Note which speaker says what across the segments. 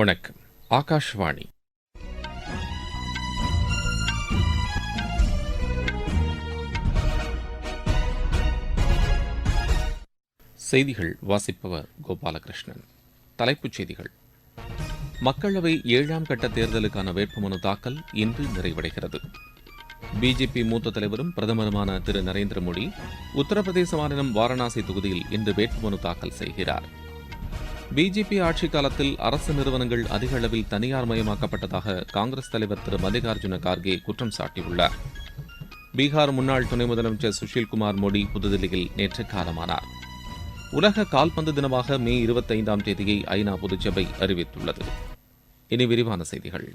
Speaker 1: வணக்கம் ஆகாஷ்வாணி செய்திகள் வாசிப்பவர் கோபாலகிருஷ்ணன் தலைப்புச் செய்திகள் மக்களவை ஏழாம் கட்ட தேர்தலுக்கான வேட்புமனு தாக்கல் இன்று நிறைவடைகிறது பிஜேபி மூத்த தலைவரும் பிரதமருமான திரு நரேந்திர மோடி உத்தரப்பிரதேச மாநிலம் வாரணாசி தொகுதியில் இன்று வேட்புமனு தாக்கல் செய்கிறாா் பிஜேபி ஆட்சி காலத்தில் அரசு நிறுவனங்கள் அதிக அளவில் தனியார் மயமாக்கப்பட்டதாக காங்கிரஸ் தலைவர் திரு மல்லிகார்ஜுன கார்கே குற்றம் சாட்டியுள்ளார் பீகார் முன்னாள் துணை முதலமைச்சர் சுஷில்குமார் மோடி புதுதில்லியில் நேற்று காலமானார் உலக கால்பந்து தினமாக மே இருபத்தைந்தாம் தேதியை ஐநா பொதுச்சபை அறிவித்துள்ளது இனி விரிவான செய்திகள்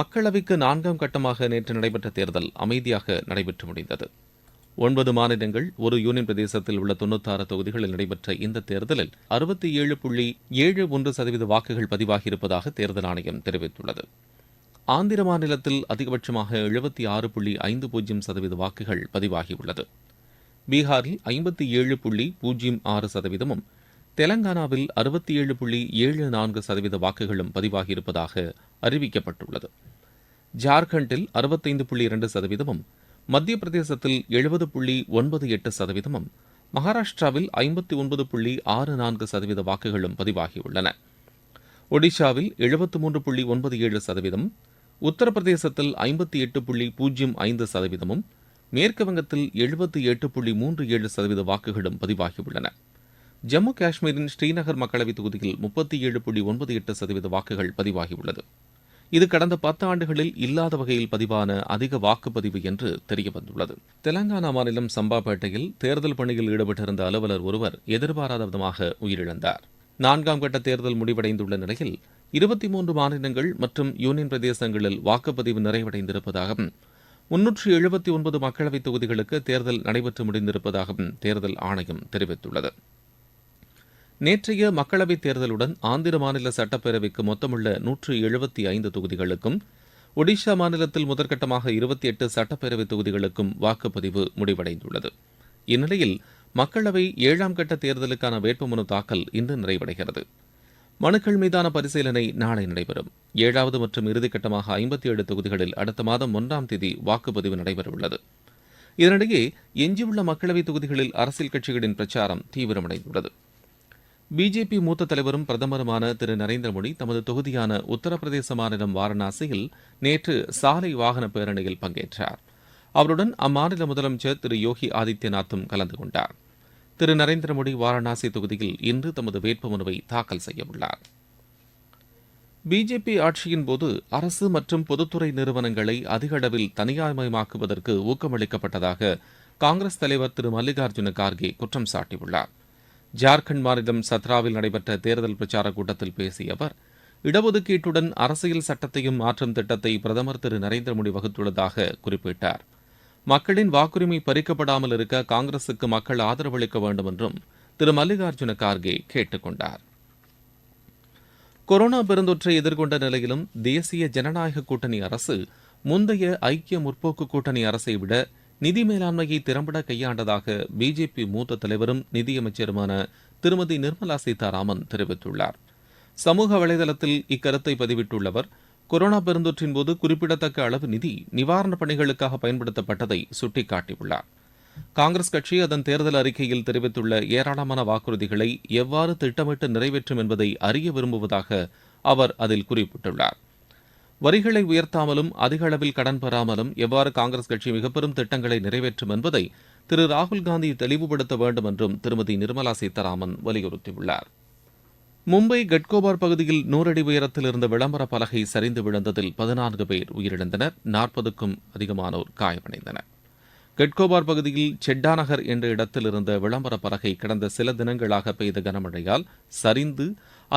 Speaker 1: மக்களவைக்கு நான்காம் கட்டமாக நேற்று நடைபெற்ற தேர்தல் அமைதியாக நடைபெற்று முடிந்தது ஒன்பது மாநிலங்கள் ஒரு யூனியன் பிரதேசத்தில் உள்ள தொன்னூத்தாறு தொகுதிகளில் நடைபெற்ற இந்த தேர்தலில் அறுபத்தி ஏழு புள்ளி ஏழு ஒன்று சதவீத வாக்குகள் பதிவாகியிருப்பதாக தேர்தல் ஆணையம் தெரிவித்துள்ளது ஆந்திர மாநிலத்தில் அதிகபட்சமாக எழுபத்தி ஆறு புள்ளி ஐந்து பூஜ்ஜியம் சதவீத வாக்குகள் பதிவாகியுள்ளது பீகாரில் ஐம்பத்தி ஏழு புள்ளி பூஜ்ஜியம் ஆறு சதவீதமும் தெலங்கானாவில் அறுபத்தி ஏழு புள்ளி ஏழு நான்கு சதவீத வாக்குகளும் பதிவாகியிருப்பதாக அறிவிக்கப்பட்டுள்ளது ஜார்க்கண்டில் அறுபத்தைந்து புள்ளி இரண்டு சதவீதமும் மத்திய பிரதேசத்தில் எழுபது புள்ளி ஒன்பது எட்டு சதவீதமும் மகாராஷ்டிராவில் ஐம்பத்தி ஒன்பது புள்ளி ஆறு நான்கு சதவீத வாக்குகளும் பதிவாகியுள்ளன ஒடிஷாவில் எழுபத்து மூன்று புள்ளி ஒன்பது ஏழு சதவீதம் உத்தரப்பிரதேசத்தில் ஐம்பத்தி எட்டு புள்ளி பூஜ்ஜியம் ஐந்து சதவீதமும் மேற்கு வங்கத்தில் எழுபத்தி எட்டு புள்ளி மூன்று ஏழு சதவீத வாக்குகளும் பதிவாகியுள்ளன ஜம்மு காஷ்மீரின் ஸ்ரீநகர் மக்களவைத் தொகுதியில் முப்பத்தி ஏழு புள்ளி ஒன்பது எட்டு சதவீத வாக்குகள் பதிவாகியுள்ளது இது கடந்த பத்து ஆண்டுகளில் இல்லாத வகையில் பதிவான அதிக வாக்குப்பதிவு என்று தெரியவந்துள்ளது தெலங்கானா மாநிலம் சம்பாபேட்டையில் தேர்தல் பணியில் ஈடுபட்டிருந்த அலுவலர் ஒருவர் எதிர்பாராத விதமாக உயிரிழந்தார் நான்காம் கட்ட தேர்தல் முடிவடைந்துள்ள நிலையில் இருபத்தி மூன்று மாநிலங்கள் மற்றும் யூனியன் பிரதேசங்களில் வாக்குப்பதிவு நிறைவடைந்திருப்பதாகவும் முன்னூற்றி எழுபத்தி ஒன்பது மக்களவைத் தொகுதிகளுக்கு தேர்தல் நடைபெற்று முடிந்திருப்பதாகவும் தேர்தல் ஆணையம் தெரிவித்துள்ளது நேற்றைய மக்களவைத் தேர்தலுடன் ஆந்திர மாநில சட்டப்பேரவைக்கு மொத்தமுள்ள நூற்று எழுபத்தி ஐந்து தொகுதிகளுக்கும் ஒடிஷா மாநிலத்தில் முதற்கட்டமாக இருபத்தி எட்டு சட்டப்பேரவைத் தொகுதிகளுக்கும் வாக்குப்பதிவு முடிவடைந்துள்ளது இந்நிலையில் மக்களவை ஏழாம் கட்ட தேர்தலுக்கான வேட்புமனு தாக்கல் இன்று நிறைவடைகிறது மனுக்கள் மீதான பரிசீலனை நாளை நடைபெறும் ஏழாவது மற்றும் இறுதிக்கட்டமாக ஐம்பத்தி ஏழு தொகுதிகளில் அடுத்த மாதம் ஒன்றாம் தேதி வாக்குப்பதிவு நடைபெறவுள்ளது இதனிடையே எஞ்சியுள்ள மக்களவைத் தொகுதிகளில் அரசியல் கட்சிகளின் பிரச்சாரம் தீவிரமடைந்துள்ளது பிஜேபி மூத்த தலைவரும் பிரதமருமான திரு நரேந்திர மோடி தமது தொகுதியான உத்தரப்பிரதேச மாநிலம் வாரணாசியில் நேற்று சாலை வாகன பேரணியில் பங்கேற்றார் அவருடன் அம்மாநில முதலமைச்சர் திரு யோகி ஆதித்யநாத்தும் கலந்து கொண்டார் திரு நரேந்திர மோடி வாரணாசி தொகுதியில் இன்று தமது வேட்புமனுவை தாக்கல் செய்யவுள்ளார் பிஜேபி ஆட்சியின் போது அரசு மற்றும் பொதுத்துறை நிறுவனங்களை அதிக அளவில் தனியார்மயமாக்குவதற்கு ஊக்கமளிக்கப்பட்டதாக காங்கிரஸ் தலைவர் திரு மல்லிகார்ஜுன கார்கே குற்றம் சாட்டியுள்ளார் ஜார்க்கண்ட் மாநிலம் சத்ராவில் நடைபெற்ற தேர்தல் பிரச்சாரக் கூட்டத்தில் பேசிய அவர் இடஒதுக்கீட்டுடன் அரசியல் சட்டத்தையும் மாற்றும் திட்டத்தை பிரதமர் திரு நரேந்திர மோடி வகுத்துள்ளதாக குறிப்பிட்டார் மக்களின் வாக்குரிமை பறிக்கப்படாமல் இருக்க காங்கிரசுக்கு மக்கள் ஆதரவளிக்க வேண்டும் என்றும் திரு மல்லிகார்ஜுன கார்கே கேட்டுக் கொண்டார் கொரோனா பெருந்தொற்றை எதிர்கொண்ட நிலையிலும் தேசிய ஜனநாயக கூட்டணி அரசு முந்தைய ஐக்கிய முற்போக்கு கூட்டணி அரசை விட நிதி மேலாண்மையை திறம்பட கையாண்டதாக பிஜேபி மூத்த தலைவரும் நிதியமைச்சருமான திருமதி நிர்மலா சீதாராமன் தெரிவித்துள்ளார் சமூக வலைதளத்தில் இக்கருத்தை பதிவிட்டுள்ள கொரோனா பெருந்தொற்றின் போது குறிப்பிடத்தக்க அளவு நிதி நிவாரணப் பணிகளுக்காக பயன்படுத்தப்பட்டதை சுட்டிக்காட்டியுள்ளார் காங்கிரஸ் கட்சி அதன் தேர்தல் அறிக்கையில் தெரிவித்துள்ள ஏராளமான வாக்குறுதிகளை எவ்வாறு திட்டமிட்டு நிறைவேற்றும் என்பதை அறிய விரும்புவதாக அவர் அதில் குறிப்பிட்டுள்ளார் வரிகளை உயர்த்தாமலும் அதிக அளவில் கடன் பெறாமலும் எவ்வாறு காங்கிரஸ் கட்சி மிகப்பெரும் திட்டங்களை நிறைவேற்றும் என்பதை திரு ராகுல்காந்தி தெளிவுபடுத்த வேண்டும் என்றும் திருமதி நிர்மலா சீதாராமன் வலியுறுத்தியுள்ளார் மும்பை கட்கோபார் பகுதியில் நூறடி உயரத்தில் இருந்த விளம்பர பலகை சரிந்து விழுந்ததில் பதினான்கு பேர் உயிரிழந்தனர் நாற்பதுக்கும் அதிகமானோர் காயமடைந்தனர் கட்கோபார் பகுதியில் செட்டா நகர் என்ற இடத்தில் இருந்த விளம்பர பலகை கடந்த சில தினங்களாக பெய்த கனமழையால் சரிந்து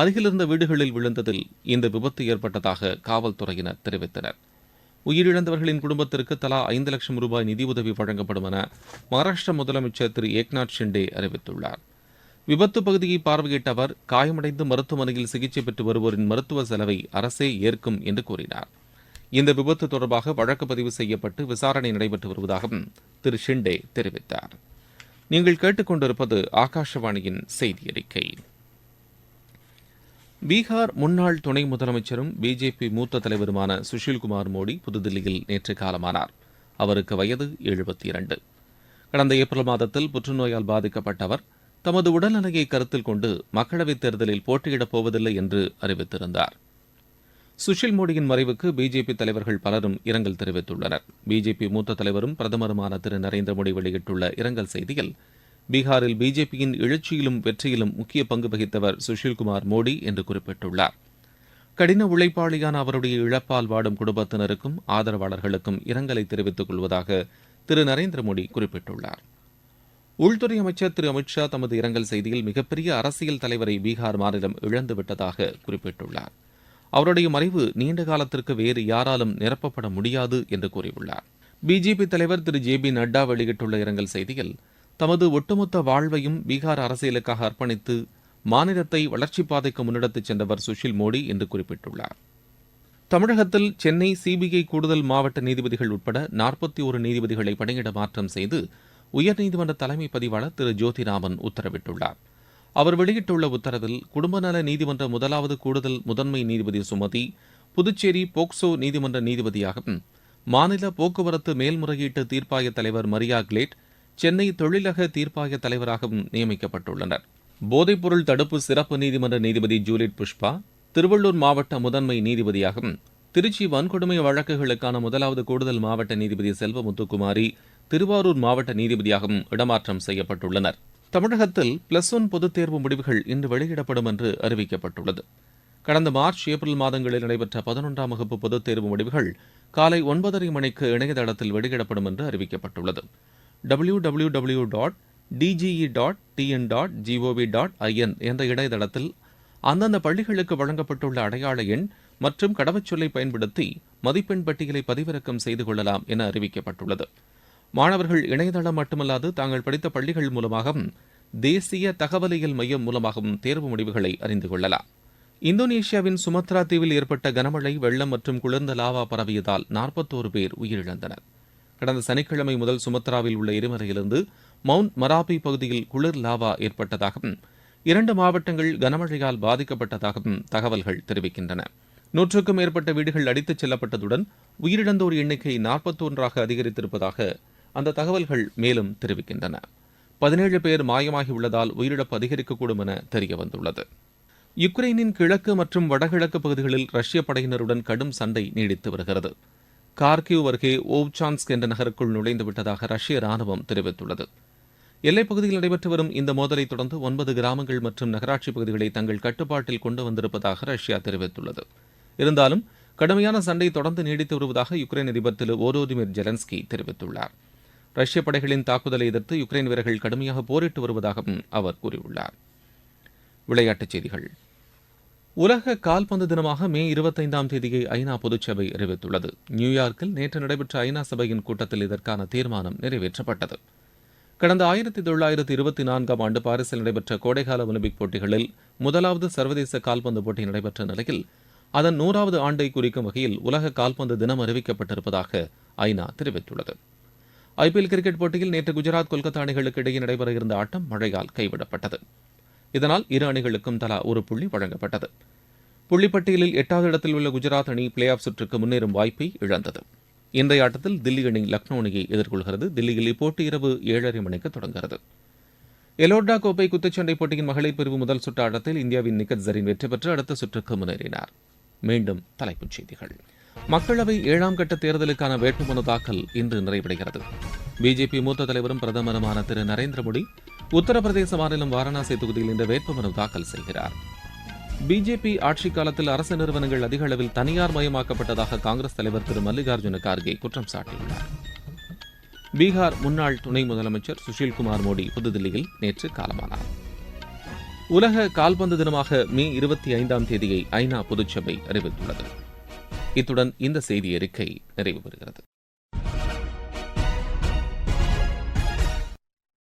Speaker 1: அருகிலிருந்த வீடுகளில் விழுந்ததில் இந்த விபத்து ஏற்பட்டதாக காவல்துறையினர் தெரிவித்தனர் உயிரிழந்தவர்களின் குடும்பத்திற்கு தலா ஐந்து லட்சம் ரூபாய் நிதியுதவி வழங்கப்படும் என மகாராஷ்டிர முதலமைச்சர் திரு ஏக்நாத் ஷிண்டே அறிவித்துள்ளார் விபத்து பகுதியை பார்வையிட்ட அவர் காயமடைந்து மருத்துவமனையில் சிகிச்சை பெற்று வருவோரின் மருத்துவ செலவை அரசே ஏற்கும் என்று கூறினார் இந்த விபத்து தொடர்பாக வழக்கு பதிவு செய்யப்பட்டு விசாரணை நடைபெற்று வருவதாகவும் திரு ஷிண்டே தெரிவித்தார் நீங்கள் கேட்டுக்கொண்டிருப்பது ஆகாஷவாணியின் செய்தி அறிக்கை பீகார் முன்னாள் துணை முதலமைச்சரும் பிஜேபி மூத்த தலைவருமான சுஷில்குமார் மோடி புதுதில்லியில் நேற்று காலமானார் அவருக்கு வயது எழுபத்தி இரண்டு கடந்த ஏப்ரல் மாதத்தில் புற்றுநோயால் பாதிக்கப்பட்ட அவர் தமது உடல்நிலையை கருத்தில் கொண்டு மக்களவைத் தேர்தலில் போட்டியிடப் போவதில்லை என்று அறிவித்திருந்தார் சுஷில் மோடியின் மறைவுக்கு பிஜேபி தலைவர்கள் பலரும் இரங்கல் தெரிவித்துள்ளனர் பிஜேபி மூத்த தலைவரும் பிரதமருமான திரு நரேந்திர மோடி வெளியிட்டுள்ள இரங்கல் செய்தியில் பீகாரில் பிஜேபியின் எழுச்சியிலும் வெற்றியிலும் முக்கிய பங்கு வகித்தவர் சுஷில்குமார் மோடி என்று குறிப்பிட்டுள்ளார் கடின உழைப்பாளியான அவருடைய இழப்பால் வாடும் குடும்பத்தினருக்கும் ஆதரவாளர்களுக்கும் இரங்கலை தெரிவித்துக் கொள்வதாக திரு நரேந்திர மோடி குறிப்பிட்டுள்ளார் உள்துறை அமைச்சர் திரு அமித்ஷா தமது இரங்கல் செய்தியில் மிகப்பெரிய அரசியல் தலைவரை பீகார் மாநிலம் இழந்துவிட்டதாக குறிப்பிட்டுள்ளார் அவருடைய மறைவு நீண்ட காலத்திற்கு வேறு யாராலும் நிரப்பப்பட முடியாது என்று கூறியுள்ளார் பிஜேபி தலைவர் திரு ஜே பி நட்டா வெளியிட்டுள்ள இரங்கல் செய்தியில் தமது ஒட்டுமொத்த வாழ்வையும் பீகார் அரசியலுக்காக அர்ப்பணித்து மாநிலத்தை வளர்ச்சி பாதைக்கு முன்னெடுத்துச் சென்றவர் சுஷில் மோடி என்று குறிப்பிட்டுள்ளார் தமிழகத்தில் சென்னை சிபிஐ கூடுதல் மாவட்ட நீதிபதிகள் உட்பட நாற்பத்தி ஒரு நீதிபதிகளை பணியிட மாற்றம் செய்து உயர்நீதிமன்ற தலைமை பதிவாளர் திரு ஜோதிராமன் உத்தரவிட்டுள்ளார் அவர் வெளியிட்டுள்ள உத்தரவில் குடும்ப நல நீதிமன்ற முதலாவது கூடுதல் முதன்மை நீதிபதி சுமதி புதுச்சேரி போக்சோ நீதிமன்ற நீதிபதியாகவும் மாநில போக்குவரத்து மேல்முறையீட்டு தீர்ப்பாய தலைவர் மரியா கிளேட் சென்னை தொழிலக தீர்ப்பாய தலைவராகவும் நியமிக்கப்பட்டுள்ளனர் போதைப்பொருள் தடுப்பு சிறப்பு நீதிமன்ற நீதிபதி ஜூலிட் புஷ்பா திருவள்ளூர் மாவட்ட முதன்மை நீதிபதியாகவும் திருச்சி வன்கொடுமை வழக்குகளுக்கான முதலாவது கூடுதல் மாவட்ட நீதிபதி முத்துக்குமாரி திருவாரூர் மாவட்ட நீதிபதியாகவும் இடமாற்றம் செய்யப்பட்டுள்ளனர் தமிழகத்தில் பிளஸ் ஒன் பொதுத் தேர்வு முடிவுகள் இன்று வெளியிடப்படும் என்று அறிவிக்கப்பட்டுள்ளது கடந்த மார்ச் ஏப்ரல் மாதங்களில் நடைபெற்ற பதினொன்றாம் வகுப்பு பொதுத் தேர்வு முடிவுகள் காலை ஒன்பதரை மணிக்கு இணையதளத்தில் வெளியிடப்படும் என்று அறிவிக்கப்பட்டுள்ளது W dot DGE dot TN dot GOV dot IN என்ற இணையதளத்தில் அந்தந்த பள்ளிகளுக்கு வழங்கப்பட்டுள்ள அடையாள எண் மற்றும் கடவுச்சொல்லை பயன்படுத்தி மதிப்பெண் பட்டியலை பதிவிறக்கம் செய்து கொள்ளலாம் என அறிவிக்கப்பட்டுள்ளது மாணவர்கள் இணையதளம் மட்டுமல்லாது தாங்கள் படித்த பள்ளிகள் மூலமாகவும் தேசிய தகவலியல் மையம் மூலமாகவும் தேர்வு முடிவுகளை அறிந்து கொள்ளலாம் இந்தோனேஷியாவின் சுமத்ரா தீவில் ஏற்பட்ட கனமழை வெள்ளம் மற்றும் குளிர்ந்த லாவா பரவியதால் நாற்பத்தோரு பேர் உயிரிழந்தனர் கடந்த சனிக்கிழமை முதல் சுமத்ராவில் உள்ள எரிமலையிலிருந்து மவுண்ட் மராபி பகுதியில் குளிர் லாவா ஏற்பட்டதாகவும் இரண்டு மாவட்டங்கள் கனமழையால் பாதிக்கப்பட்டதாகவும் தகவல்கள் தெரிவிக்கின்றன நூற்றுக்கும் மேற்பட்ட வீடுகள் அடித்துச் செல்லப்பட்டதுடன் உயிரிழந்தோர் எண்ணிக்கை நாற்பத்தொன்றாக அதிகரித்திருப்பதாக அந்த தகவல்கள் மேலும் தெரிவிக்கின்றன பதினேழு பேர் மாயமாகியுள்ளதால் உயிரிழப்பு அதிகரிக்கக்கூடும் என தெரிய வந்துள்ளது யுக்ரைனின் கிழக்கு மற்றும் வடகிழக்கு பகுதிகளில் ரஷ்ய படையினருடன் கடும் சண்டை நீடித்து வருகிறது கார்கிவ் அருகே ஓவ்சான்ஸ்க் என்ற நகருக்குள் நுழைந்து விட்டதாக ரஷ்ய ராணுவம் தெரிவித்துள்ளது எல்லைப் பகுதியில் நடைபெற்று வரும் இந்த மோதலை தொடர்ந்து ஒன்பது கிராமங்கள் மற்றும் நகராட்சி பகுதிகளை தங்கள் கட்டுப்பாட்டில் கொண்டு வந்திருப்பதாக ரஷ்யா தெரிவித்துள்ளது இருந்தாலும் கடுமையான சண்டை தொடர்ந்து நீடித்து வருவதாக யுக்ரைன் அதிபர் திரு ஓரோதிமிர் ஜெலன்ஸ்கி தெரிவித்துள்ளார் ரஷ்ய படைகளின் தாக்குதலை எதிர்த்து யுக்ரைன் வீரர்கள் கடுமையாக போரிட்டு வருவதாகவும் அவர் கூறியுள்ளார் விளையாட்டுச் செய்திகள் உலக கால்பந்து தினமாக மே இருபத்தைந்தாம் தேதியை ஐநா பொதுச்சபை அறிவித்துள்ளது நியூயார்க்கில் நேற்று நடைபெற்ற ஐநா சபையின் கூட்டத்தில் இதற்கான தீர்மானம் நிறைவேற்றப்பட்டது கடந்த ஆயிரத்தி தொள்ளாயிரத்தி இருபத்தி நான்காம் ஆண்டு பாரிஸில் நடைபெற்ற கோடைகால ஒலிம்பிக் போட்டிகளில் முதலாவது சர்வதேச கால்பந்து போட்டி நடைபெற்ற நிலையில் அதன் நூறாவது ஆண்டை குறிக்கும் வகையில் உலக கால்பந்து தினம் அறிவிக்கப்பட்டிருப்பதாக ஐநா தெரிவித்துள்ளது ஐபிஎல் கிரிக்கெட் போட்டியில் நேற்று குஜராத் கொல்கத்தா அணிகளுக்கு இடையே நடைபெற இருந்த ஆட்டம் மழையால் கைவிடப்பட்டது இதனால் இரு அணிகளுக்கும் தலா ஒரு புள்ளி வழங்கப்பட்டது புள்ளிப்பட்டியலில் எட்டாவது இடத்தில் உள்ள குஜராத் அணி பிளே ஆஃப் சுற்றுக்கு முன்னேறும் வாய்ப்பை இழந்தது இன்றைய ஆட்டத்தில் தில்லி அணி லக்னோ அணியை எதிர்கொள்கிறது தில்லியில் இப்போட்டி இரவு ஏழரை மணிக்கு தொடங்குகிறது எலோர்டா கோப்பை குத்துச்சண்டை போட்டியின் மகளிர் பிரிவு முதல் சுற்று ஆட்டத்தில் இந்தியாவின் நிக்கத் ஜரீன் வெற்றி பெற்று அடுத்த சுற்றுக்கு முன்னேறினார் மீண்டும் தலைப்புச் செய்திகள் மக்களவை ஏழாம் கட்ட தேர்தலுக்கான வேட்புமனு தாக்கல் இன்று நிறைவடைகிறது பிஜேபி மூத்த தலைவரும் பிரதமருமான திரு நரேந்திர மோடி உத்தரப்பிரதேச மாநிலம் வாரணாசி தொகுதியில் இன்று வேட்புமனு தாக்கல் செய்கிறார் பிஜேபி ஆட்சிக் காலத்தில் அரசு நிறுவனங்கள் அதிக அளவில் தனியார் மயமாக்கப்பட்டதாக காங்கிரஸ் தலைவர் திரு மல்லிகார்ஜுன கார்கே குற்றம் சாட்டியுள்ளார் பீகார் முன்னாள் துணை முதலமைச்சர் சுஷில்குமார் மோடி புதுதில்லியில் நேற்று காலமானார் உலக கால்பந்து தினமாக மே இருபத்தி ஐந்தாம் தேதியை ஐநா பொதுச்சபை அறிவித்துள்ளது இத்துடன் இந்த செய்தி அறிக்கை நிறைவு பெறுகிறது